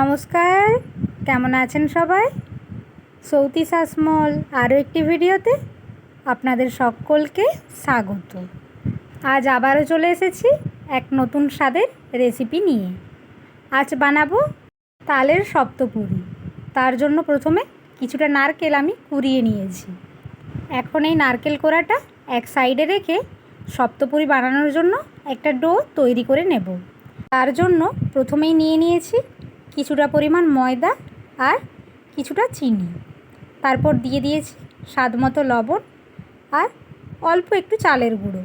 নমস্কার, কেমন আছেন সবাই? সৌতি শাসমল, আরও একটি ভিডিওতে আপনাদের সকলকে স্বাগত। আজ আবারও চলে এসেছি এক নতুন স্বাদের রেসিপি নিয়ে। আজ বানাবো তালের সপ্তপুরি। তার জন্য প্রথমে কিছুটা নারকেল আমি কুড়িয়ে নিয়েছি। এখন এই নারকেল কোড়াটা এক সাইডে রেখে সপ্তপুরি বানানোর জন্য একটা ডো তৈরি করে নেব। তার জন্য প্রথমেই নিয়ে নিয়েছি কিছুটা পরিমাণ ময়দা আর কিছুটা চিনি। তারপর দিয়ে দিয়েছি স্বাদ মতো লবণ আর অল্প একটু চালের গুঁড়ো।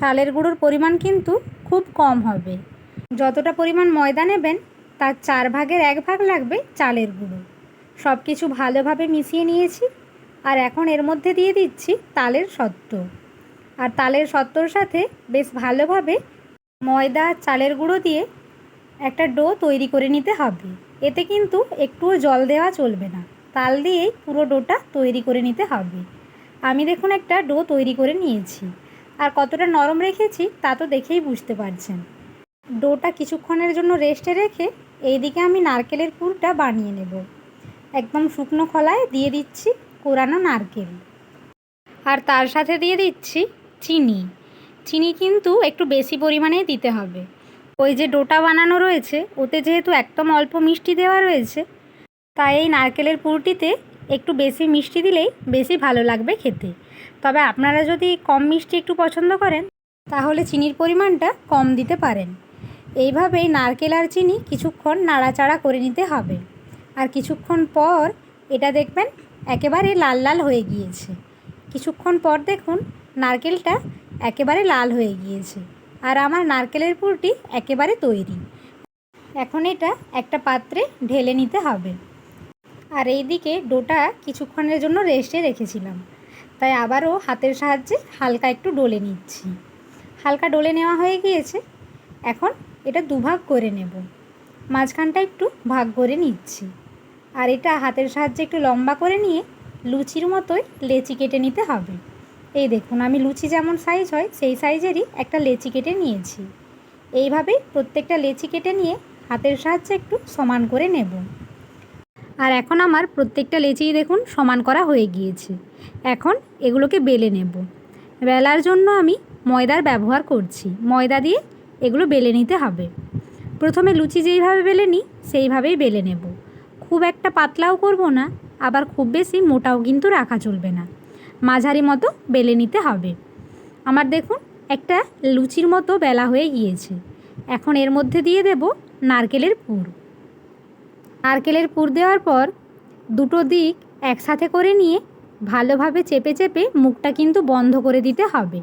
চালের গুঁড়োর পরিমাণ কিন্তু খুব কম হবে। যতটা পরিমাণ ময়দা নেবেন, তার চার ভাগের এক ভাগ লাগবে চালের গুঁড়ো। সব কিছু ভালোভাবে মিশিয়ে নিয়েছি আর এখন এর মধ্যে দিয়ে দিচ্ছি তালের সত্ত্ব। আর তালের সত্ত্বর সাথে বেশ ভালোভাবে ময়দা, চালের গুঁড়ো দিয়ে একটা ডো তৈরি করে নিতে হবে। এতে কিন্তু একটুও জল দেওয়া চলবে না। তাল দিয়েই পুরো ডোটা তৈরি করে নিতে হবে। আমি দেখুন একটা ডো তৈরি করে নিয়েছি। আর কতটা নরম রেখেছি তা তো দেখেই বুঝতে পারছেন। ডোটা কিছুক্ষণের জন্য রেস্টে রেখে এইদিকে আমি নারকেলের পুরটা বানিয়ে নেব। একদম শুকনো খলায় দিয়ে দিচ্ছি কোরানো নারকেল। আর তার সাথে দিয়ে দিচ্ছি চিনি। চিনি কিন্তু একটু বেশি পরিমাণেই দিতে হবে। ওই যে ডোটা বানানো রয়েছে, ওতে যেহেতু একদম অল্প মিষ্টি দেওয়া রয়েছে, তাই এই নারকেলের পুরটিতে একটু বেশি মিষ্টি দিলেই বেশি ভালো লাগবে খেতে। তবে আপনারা যদি কম মিষ্টি একটু পছন্দ করেন, তাহলে চিনির পরিমাণটা কম দিতে পারেন। এইভাবেই নারকেল আর চিনি কিছুক্ষণ নাড়াচাড়া করে নিতে হবে। আর কিছুক্ষণ পর এটা দেখবেন একেবারে লাল লাল হয়ে গিয়েছে। কিছুক্ষণ পর দেখুন নারকেলটা একেবারে লাল হয়ে গিয়েছে। আর আমার নারকেলের পুরটি একেবারে তৈরি। এখন এটা একটা পাত্রে ঢেলে নিতে হবে। আর এই দিকে ডোটা কিছুক্ষণের জন্য রেস্টে রেখেছিলাম। তাই আবারও হাতের সাহায্যে হালকা একটু ডলে নিচ্ছি। হালকা ডলে নেওয়া হয়ে গিয়েছে। এখন এটা দুভাগ করে নেব। মাঝখানটা একটু ভাগ করে নিচ্ছি। আর এটা হাতের সাহায্যে একটু লম্বা করে নিয়ে লুচির মতোই লেচি কেটে নিতে হবে। এই দেখুন, আমি লুচি যেমন সাইজ হয়, সেই সাইজেরই একটা লেচি কেটে নিয়েছি। এইভাবেই প্রত্যেকটা লেচি কেটে নিয়ে হাতের সাহায্যে একটু সমান করে নেব। আর এখন আমার প্রত্যেকটা লেচিই দেখুন সমান করা হয়ে গিয়েছে। এখন এগুলোকে বেলে নেব। বেলার জন্য আমি ময়দার ব্যবহার করছি। ময়দা দিয়ে এগুলো বেলে নিতে হবে। প্রথমে লুচি যেইভাবে বেলে নিই, সেইভাবেই বেলে নেব। খুব একটা পাতলাও করব না, আবার খুব বেশি মোটাও কিন্তু রাখা চলবে না। মাঝারি মতো বেলে নিতে হবে। আমার দেখুন, একটা লুচির মতো বেলা হয়ে গিয়েছে। এখন এর মধ্যে দিয়ে দেব নারকেলের পুর। নারকেলের পুর দেওয়ার পর দুটো দিক একসাথে করে নিয়ে ভালোভাবে চেপে চেপে মুখটা কিন্তু বন্ধ করে দিতে হবে।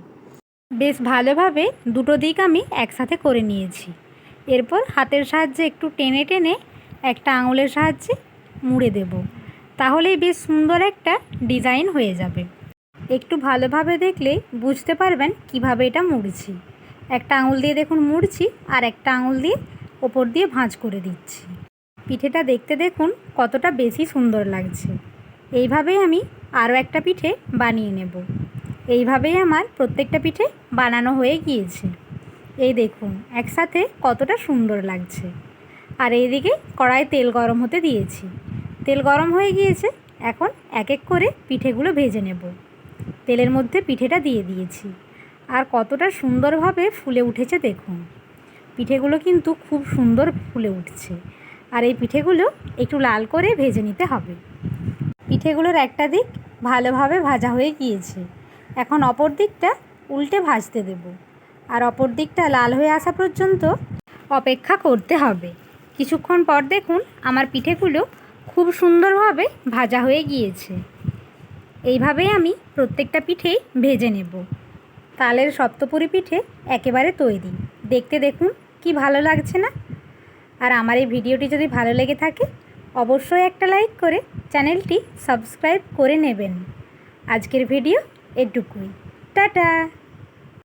বেশ ভালোভাবে দুটো দিক আমি একসাথে করে নিয়েছি। এরপর হাতের সাহায্যে একটু টেনে টেনে একটা আঙুলের সাহায্যে মুড়ে দেব। তাহলেই বেশ সুন্দর একটা ডিজাইন হয়ে যাবে। একটু ভালোভাবে দেখলে বুঝতে পারবেন কীভাবে এটা মুড়ছি। একটা আঙুল দিয়ে দেখুন মুড়ছি আর একটা আঙুল দিয়ে ওপর দিয়ে ভাঁজ করে দিচ্ছি। পিঠেটা দেখতে দেখুন কতটা বেশি সুন্দর লাগছে। এইভাবেই আমি আরও একটা পিঠে বানিয়ে নেব। এইভাবেই আমার প্রত্যেকটা পিঠে বানানো হয়ে গিয়েছে। এই দেখুন, একসাথে কতটা সুন্দর লাগছে। আর এইদিকে কড়াই তেল গরম হতে দিয়েছি। তেল গরম হয়ে গিয়েছে, এখন এক এক করে পিঠেগুলো ভেজে নেব। তেলের মধ্যে পিঠেটা দিয়ে দিয়েছি। আর কতটা সুন্দরভাবে ফুলে উঠেছে দেখুন। পিঠেগুলো কিন্তু খুব সুন্দর ফুলে উঠছে। আর এই পিঠেগুলো একটু লাল করে ভেজে নিতে হবে। পিঠেগুলোর একটা দিক ভালোভাবে ভাজা হয়ে গিয়েছে। এখন অপর দিকটা উল্টে ভাজতে দেব। আর অপর দিকটা লাল হয়ে আসা পর্যন্ত অপেক্ষা করতে হবে। কিছুক্ষণ পর দেখুন আমার পিঠেগুলো খুব সুন্দরভাবে ভাজা হয়ে গিয়েছে। এইভাবেই আমি প্রত্যেকটা পিঠেই ভেজে নেব। তালের সপ্তপুরি পিঠে একেবারে তৈরি। দেখতে দেখুন কি ভালো লাগছে না? আর আমার এই ভিডিওটি যদি ভালো লেগে থাকে, অবশ্যই একটা লাইক করে চ্যানেলটি সাবস্ক্রাইব করে নেবেন। আজকের ভিডিও এটুকুই। টাটা!